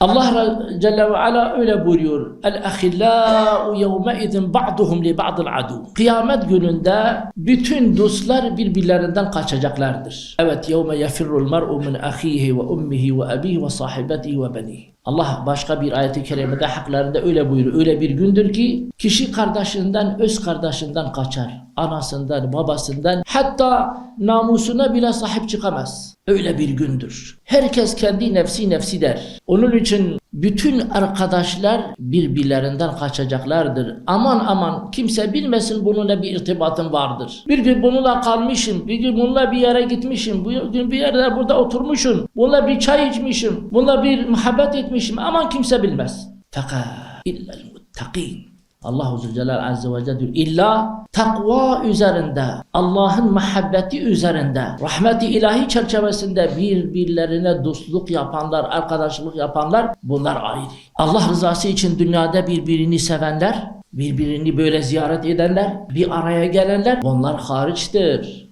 Allah Celle ve Ala öyle buyuruyor. El ahillâ'u yevme izin ba'duhum li ba'dil adu. Kıyamet gününde bütün dostlar birbirlerinden kaçacaklardır. Evet yevme yefirrul mer'u min ahihi ve ummihi ve abihi ve sahibetihi ve benihi. Allah başka bir ayeti kerimede haklarında öyle buyuruyor. Öyle bir gündür ki kişi kardeşinden, öz kardeşinden kaçar. Anasından, babasından hatta namusuna bile sahip çıkamaz. Öyle bir gündür. Herkes kendi nefsi nefsi der. Onun için bütün arkadaşlar birbirlerinden kaçacaklardır. Aman aman kimse bilmesin bununla bir irtibatım vardır. Bir gün bununla kalmışım, bir gün bununla bir yere gitmişim, bir gün bir yerde burada oturmuşum, bununla bir çay içmişim, bununla bir muhabbet etmişim. Aman kimse bilmez. Fakat illel muttakin. Allahu Zülcelal Azze ve Celle diyor illa takva üzerinde Allah'ın muhabbeti üzerinde rahmeti ilahi çerçevesinde birbirlerine dostluk yapanlar arkadaşlık yapanlar bunlar ayrı. Allah rızası için dünyada birbirini sevenler birbirini böyle ziyaret edenler bir araya gelenler bunlar hariçtir.